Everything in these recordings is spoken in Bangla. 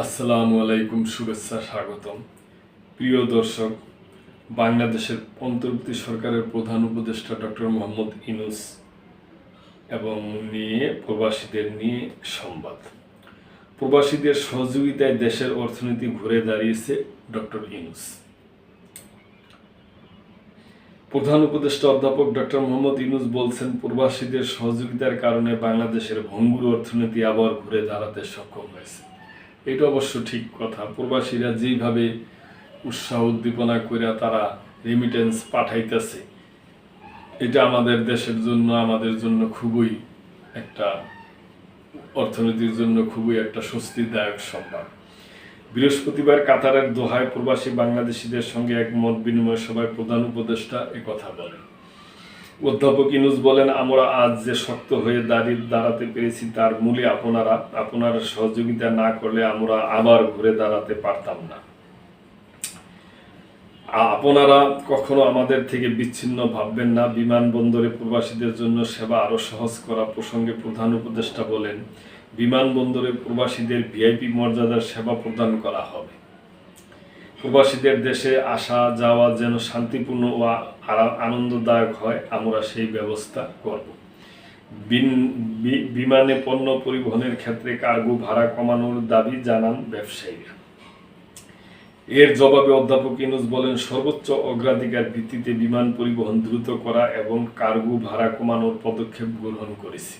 আসসালামু আলাইকুম, শুভেচ্ছা, স্বাগতম। প্রিয় দর্শক, বাংলাদেশের অন্তর্বর্তী সরকারের প্রধান উপদেষ্টা ডক্টর মোহাম্মদ ইনুস এবং নিয়ে প্রবাসীদের নিয়ে সংবাদ। প্রবাসীদের সহযোগিতায় দেশের অর্থনীতি ঘুরে দাঁড়িয়েছে ডক্টর ইনুস প্রধান উপদেষ্টা অধ্যাপক ডক্টর মোহাম্মদ ইনুস বলছেন, প্রবাসীদের সহযোগিতার কারণে বাংলাদেশের ভঙ্গুর অর্থনীতি আবার ঘুরে দাঁড়াতে সক্ষম হয়েছে। এটা অবশ্য ঠিক কথা। প্রবাসীরা যেইভাবে উৎসাহ উদ্দীপনা করে তারা রেমিটেন্স পাঠাইতেছে, এটা আমাদের দেশের জন্য, আমাদের জন্য খুবই একটা, অর্থনীতির জন্য খুবই একটা স্বস্তিদায়ক সংবাদ বৃহস্পতিবার কাতারের দোহায় প্রবাসী বাংলাদেশিদের সঙ্গে এক মত বিনিময় সভায় প্রধান উপদেষ্টা কথা বলেন। অধ্যাপক ইনুস বলেন, আমরা আজ যে শক্ত হয়ে দাঁড়িয়ে দাঁড়াতে পেরেছি, তার মূলে আপনারা, আপনার সহযোগিতা না করলে আমরা আবার ঘুরে দাঁড়াতে পারতাম না। আপনারা কখনো আমাদের থেকে বিচ্ছিন্ন ভাববেন না। বিমানবন্দরে প্রবাসীদের জন্য সেবা আরও সহজ করা প্রসঙ্গে প্রধান উপদেষ্টা বলেন বিমানবন্দরে প্রবাসীদের ভিআইপি মর্যাদার সেবা প্রদান করা হবে। প্রবাসীদের দেশে আসা, যাওয়া যেন শান্তিপূর্ণ ও আনন্দদায়ক হয়, আমরা সেই ব্যবস্থা করব। বিমানে পণ্য পরিবহনের ক্ষেত্রে কার্গো ভাড়া কমানোর দাবি জানান ব্যবসায়ীরা। এর জবাবে অধ্যাপক ইনুস বলেন, সর্বোচ্চ অগ্রাধিকার ভিত্তিতে বিমান পরিবহন দ্রুত করা এবং কার্গো ভাড়া কমানোর পদক্ষেপ গ্রহণ করেছি।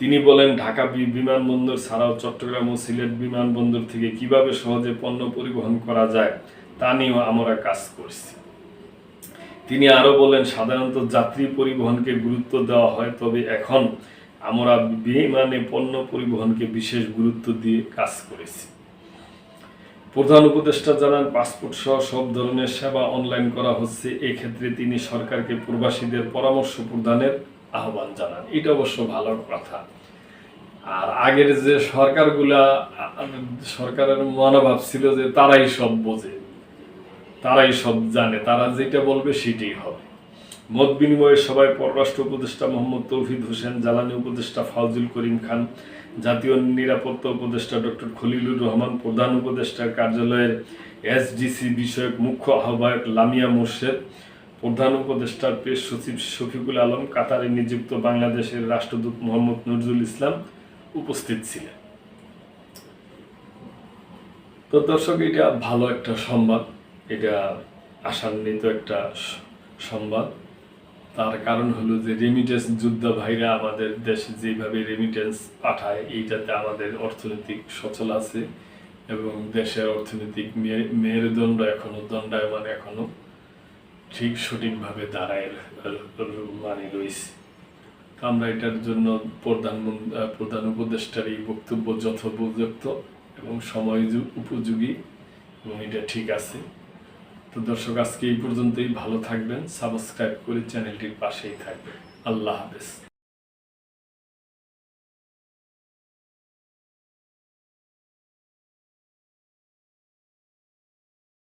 তিনি বলেন, ঢাকা বিমানবন্দর ছাড়াও চট্টগ্রাম ও সিলেট বিমানবন্দর থেকে কীভাবে সহজে পণ্য পরিবহন করা যায়, তা নিয়েও আমরা কাজ করছি। তিনি আরও বলেন, সাধারণত যাত্রী পরিবহনকে গুরুত্ব দেওয়া হয়, তবে এখন আমরা বিমানে পণ্য পরিবহনকে বিশেষ গুরুত্ব দিয়ে কাজ করেছি। প্রধান উপদেষ্টা জানান, পাসপোর্ট সহ সব ধরনের সেবা অনলাইন করা হচ্ছে, এক্ষেত্রে তিনি সরকারকে প্রবাসীদের পরামর্শ প্রদানের আহ্বান জানান। এটা অবশ্য ভালো কথা। আর আগের যে সরকারগুলা, সরকারের মনোভাব ছিল যে তারাই সব বোঝে, তারাই সব জানে, তারা যেটা বলবে সেটাই হবে। মত বিনিময়ে সভায় পররাষ্ট্র উপদেষ্টা মোহাম্মদ তৌহিদ হোসেন, জ্বালানি উপদেষ্টা ফাউজুল করিম খান, জাতীয় নিরাপত্তা উপদেষ্টা ডক্টর খলিলুর রহমান, প্রধান উপদেষ্টার কার্যালয়ের এসডিসি বিষয়ক মুখ্য আহ্বায়ক লামিয়া মোর্শেদ প্রধান উপদেষ্টার প্রেস সচিব শফিকুল আলম কাতারে নিযুক্ত বাংলাদেশের রাষ্ট্রদূত মোহাম্মদ নজরুল ইসলাম উপস্থিত ছিলেন। তো দর্শক, এটা ভালো একটা সংবাদ। এটা আশান্বিত একটা সংবাদ। তার কারণ হলো যে রেমিটেন্স যোদ্ধা ভাইরা আমাদের দেশে যেভাবে রেমিটেন্স পাঠায়, এইটাতে আমাদের অর্থনৈতিক সচল আছে এবং দেশের অর্থনৈতিক মেরুদণ্ড এখনও দণ্ডায়মান এখনও। ঠিক সঠিকভাবে দাঁড়ায় মানে রয়েছে। আমরা এটার জন্য প্রধান প্রধান উপদেষ্টার এই বক্তব্য যথোপযুক্ত এবং সময় উপযোগী এবং এটা ঠিক আছে। তো দর্শক, আজকে এই পর্যন্তই। ভালো থাকবেন, সাবস্ক্রাইব করে চ্যানেলটির পাশেই থাকবেন। আল্লাহ হাফেজ।